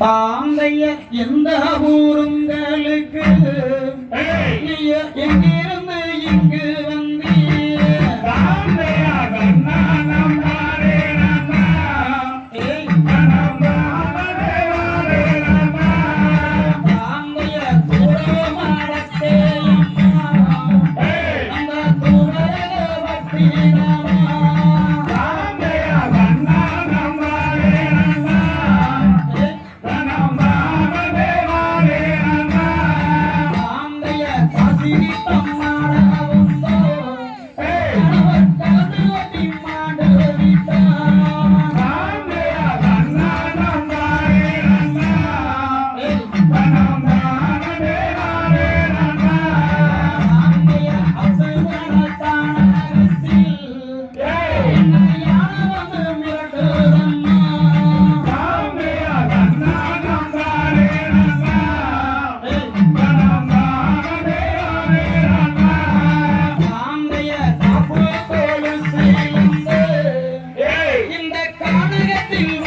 தாந்தைய எந்த ஊருங்களுக்கு? எங்கிருந்து இங்கு வந்தீர்? Happy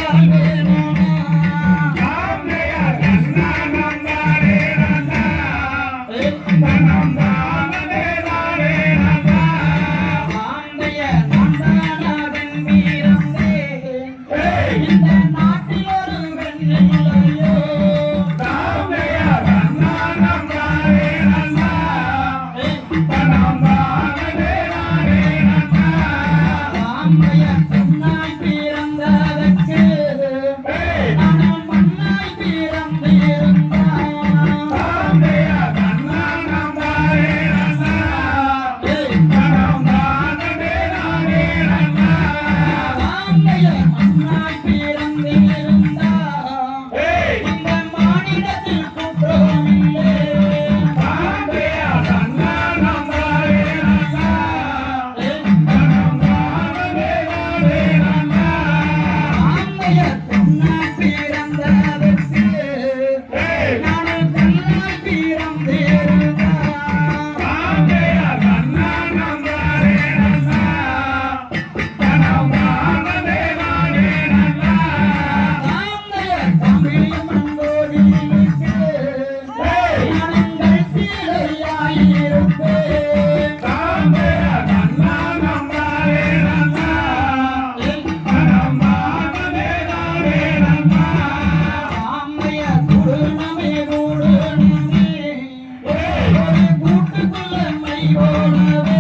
Thank you.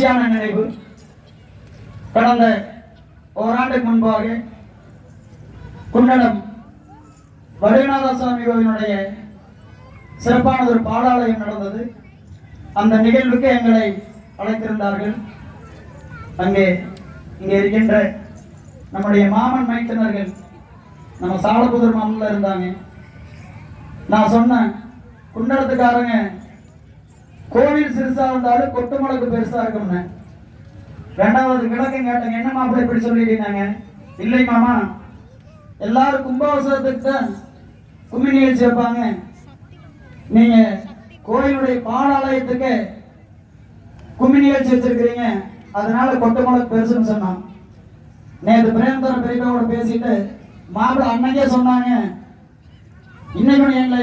மகிழ்ச்சியான நினைவு. கடந்த ஓராண்டுக்கு முன்பாக குன்னடம் வடுநாத சுவாமி கோவிலுடைய சிறப்பான ஒரு பாடாலயம் நடந்தது. அந்த நிகழ்வுக்கு எங்களை அழைத்திருந்தார்கள். அங்கே இங்கே இருக்கின்ற நம்முடைய மாமன் மைத்தினர்கள் நம்ம சாலபுதூர் மாமன்ல இருந்தாங்க. நான் சொன்னேன் குன்னடத்துக்காரங்க கோவில் சிறுசா இருந்தாலும் கொட்டு மிளகு பெருசா இருக்கும்னு. ரெண்டாவது விளக்கம் கேட்டாங்க என்ன மாப்பிள்ளை இப்படி சொல்லிட்டீங்க இல்லை மாமா. எல்லாரும் கும்பாபிஷேகத்துக்கு தான் கும்மி நிகழ்ச்சி வைப்பாங்க. நீங்க கோயிலுடைய பாலாலயத்துக்கு கும்மி நிகழ்ச்சி வச்சிருக்கிறீங்க. அதனால கொட்டு மிளகு பெருசுன்னு சொன்னான். நேற்று பிரேமதர பெரியப்பாவோட பேசிட்டு மாப்பிள்ளை அன்னைக்கே சொன்னாங்க. இன்னைக்கு எங்களை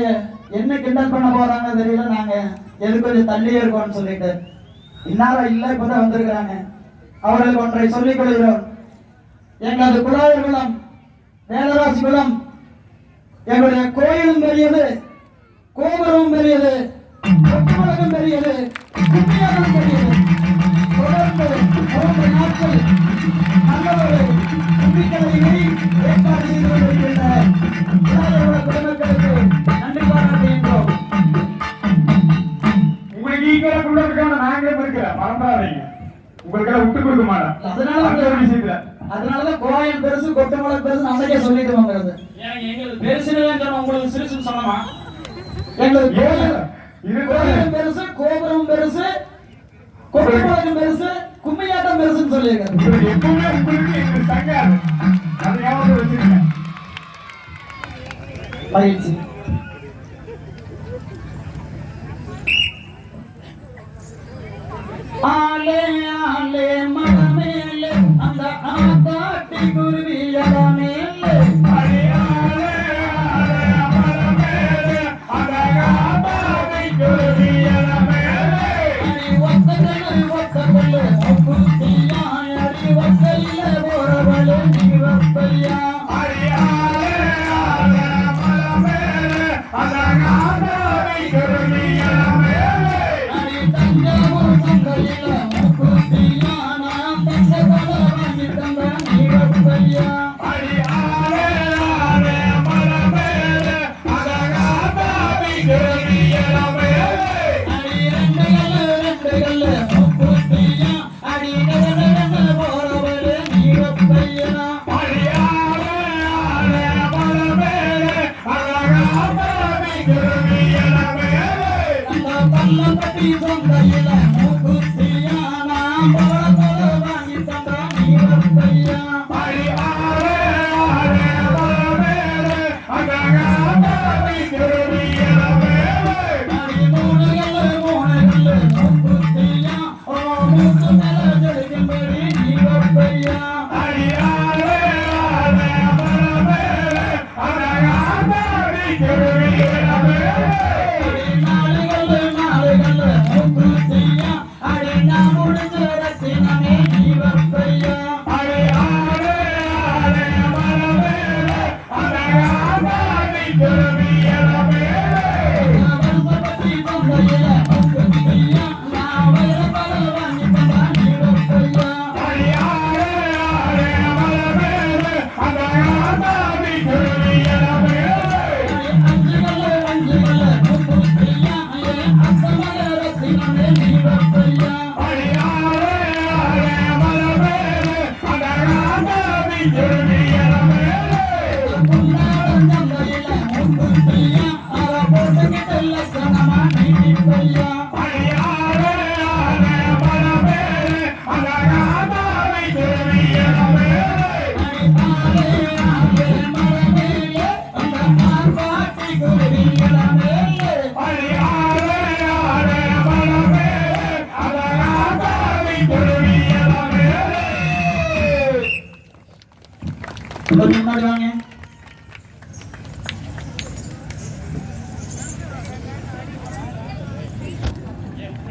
என்ன கிண்டல் பண்ண போறாங்கன்னு தெரியல நாங்க. எது கொஞ்சம் தள்ளியே இருக்கும்னு சொல்லிட்டு. இன்னாரம் இல்லை இப்பதான் வந்திருக்கிறாங்க. அவர்களுக்கு ஒன்றை சொல்லிக் கொள்கிறோம். எங்களது குலாயர் குலம் வேதராசி குலம் எங்களுடைய கோயிலும் பெரியது கோபுரமும் பெரியது கொத்தமலகம் பெரியது குட்டியாரும் பெரியது. தொடர்ந்து மூன்று நாட்கள் நல்ல ஒரு கும்பிக்கலையை ஏற்பாடு செய்து கொண்டிருக்கின்ற குலாயர் நன்றி பாராட்டுகின்றோம். மறந்துடாதீங்க உங்களுக்கெல்லாம் விட்டு கொடுக்க மாட்டேன். அதனால அந்த ஒரு விஷயத்துல. அதனாலதான் கோயில் பெருசு கொட்டுமலை பெருசு அன்னைக்கே சொல்லிட்டு வாங்குறது. எங்களுக்கு பெருசுன்னு உங்களுக்கு சொன்னமா? எங்களுக்கு கோயிலும் பெருசு கோபுரம் பெருசு கொட்டுமலைக்கும் பெருசு கும்மியாட்டம் பெருசுன்னு சொல்லியிருக்காரு. உங்களுக்கு எப்பவுமே உங்களுக்கு எங்களுக்கு தங்காது. அதை ஞாபகம் வச்சிருக்கேன் மகிழ்ச்சி